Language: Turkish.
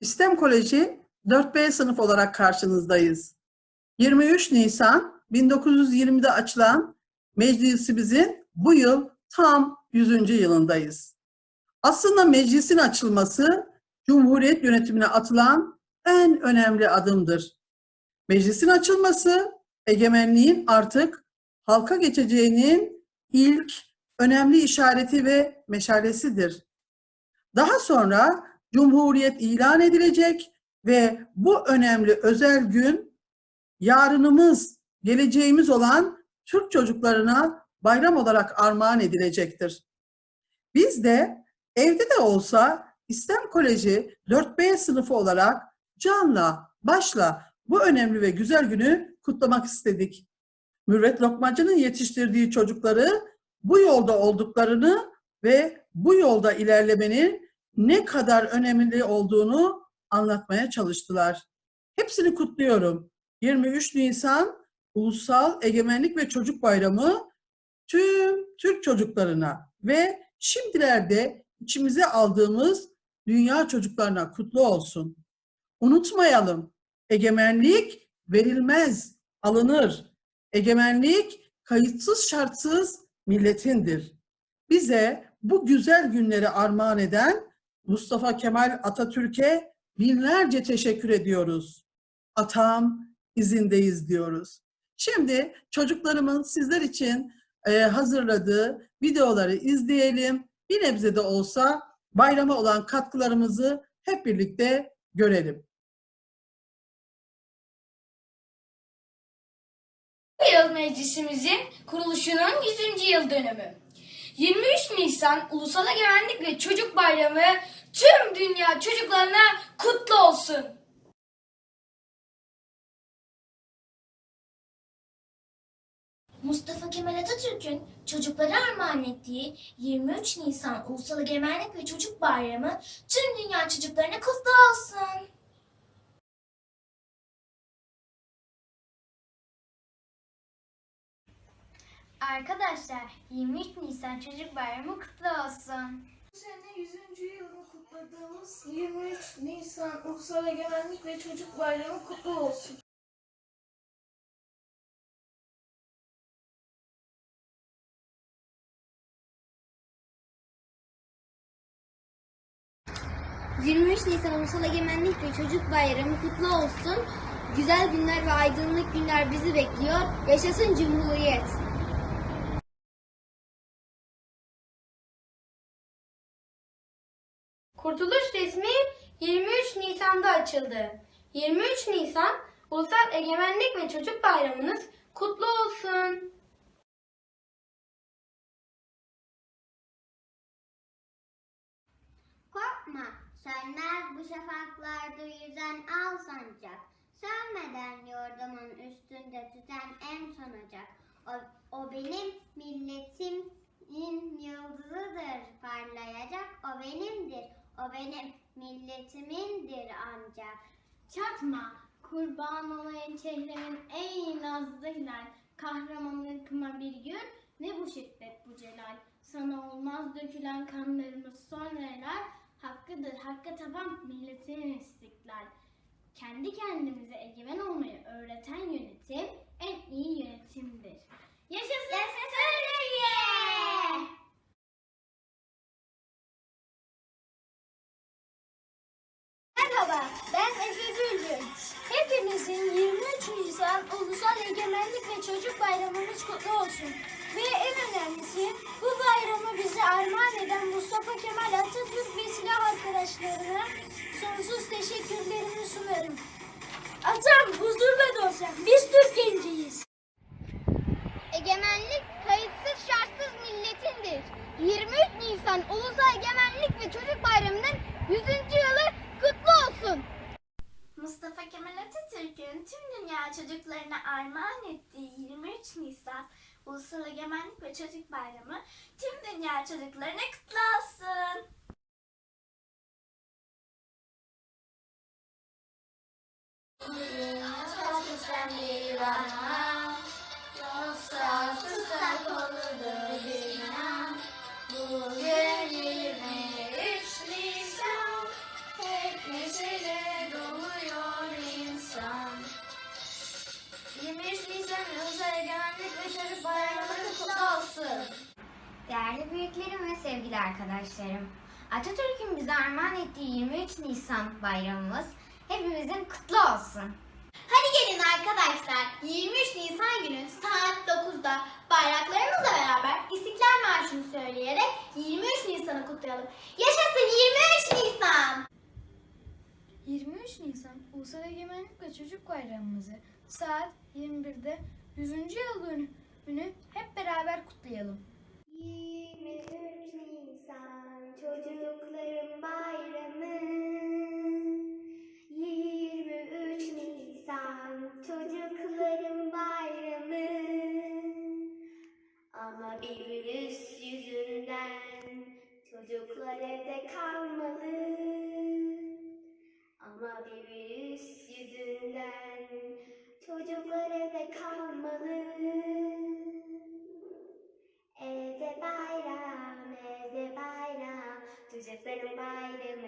İstem Koleji 4B sınıf olarak karşınızdayız. 23 Nisan 1920'de açılan meclisimizin bu yıl tam 100. yılındayız. Aslında meclisin açılması Cumhuriyet yönetimine atılan en önemli adımdır. Meclisin açılması egemenliğin artık halka geçeceğinin ilk önemli işareti ve meşalesidir. Daha sonra Cumhuriyet ilan edilecek ve bu önemli özel gün yarınımız, geleceğimiz olan Türk çocuklarına bayram olarak armağan edilecektir. Biz de evde de olsa İstem Koleji 4B sınıfı olarak canla, başla bu önemli ve güzel günü kutlamak istedik. Mürvet Lokmacı'nın yetiştirdiği çocukları bu yolda olduklarını ve bu yolda ilerlemenin ne kadar önemli olduğunu anlatmaya çalıştılar. Hepsini kutluyorum. 23 Nisan Ulusal Egemenlik ve Çocuk Bayramı tüm Türk çocuklarına ve şimdilerde içimize aldığımız dünya çocuklarına kutlu olsun. Unutmayalım, egemenlik verilmez, alınır. Egemenlik kayıtsız şartsız milletindir. Bize bu güzel günleri armağan eden Mustafa Kemal Atatürk'e binlerce teşekkür ediyoruz. Atam izindeyiz diyoruz. Şimdi çocuklarımın sizler için e, hazırladığı videoları izleyelim. Bir nebze de olsa bayrama olan katkılarımızı hep birlikte görelim. Yıl meclisimizin kuruluşunun 100. yıl dönümü. 23 Nisan Ulusal Egemenlik ve Çocuk Bayramı tüm dünya çocuklarına kutlu olsun. Mustafa Kemal Atatürk'ün çocuklara armağan ettiği 23 Nisan Ulusal Egemenlik ve Çocuk Bayramı tüm dünya çocuklarına kutlu olsun. Arkadaşlar 23 Nisan Çocuk Bayramı kutlu olsun. Bu sene 100. yılını kutladığımız 23 Nisan Ulusal Egemenlik ve Çocuk Bayramı kutlu olsun. Cık. 23 Nisan Ulusal Egemenlik ve Çocuk Bayramı kutlu olsun. Güzel günler ve aydınlık günler bizi bekliyor. Yaşasın Cumhuriyet. Kurtuluş resmi 23 Nisan'da açıldı. 23 Nisan Ulusal Egemenlik ve Çocuk Bayramınız kutlu olsun. Korkma, sönmez bu şafaklarda yüzen al sancak. Sönmeden yurdumun üstünde tüten en son ocak. O, o benim milletimin yıldızıdır parlayacak. O benimdir, o benim milletimindir ancak. Çatma, kurban olayım çehremin ey nazlı hilal. Kahramanlıkıma bir gün, ne bu şiddet bu celal. Sana olmaz dökülen kanlarımız sonralar. Hakkıdır, hakka taban milletin istiklal. Kendi kendimize egemen olmayı öğreten yönetim en Ulusal Egemenlik ve Çocuk Bayramınız kutlu olsun. Ve en önemlisi bu bayramı bize armağan eden Mustafa Kemal Atatürk ve silah arkadaşlarına sonsuz teşekkürlerimi sunarım. Atam, huzur ve biz Türk genciyiz. Egemenlik kayıtsız şartsız milletindir. 23 Nisan Ulusal Egemenlik ve Çocuk Bayramı'nın 100. yılı kutlu olsun. Mustafa Kemal Atatürk'ün tüm dünya çocuklarına armağan ettiği 23 Nisan Ulusal Egemenlik ve Çocuk Bayramı tüm dünya çocuklarına kutlu olsun. Yoksa Değerli büyüklerim ve sevgili arkadaşlarım. Atatürk'ün bize armağan ettiği 23 Nisan bayramımız hepimizin kutlu olsun. Hadi gelin arkadaşlar 23 Nisan günü saat 9'da bayraklarımızla beraber İstiklal Marşı'nı söyleyerek 23 Nisan'ı kutlayalım. Yaşasın 23 Nisan! 23 Nisan Ulusal Egemenlik ve Çocuk Bayramımızı saat 21'de 100. yıl dönümünü hep beraber kutlayalım. 23 Nisan çocukların bayramı. 23 Nisan çocukların bayramı. Ama bir virüs yüzünden çocuklar evde kalmalı. Ama bir virüs yüzünden çocuklar evde kalmalı pero Biden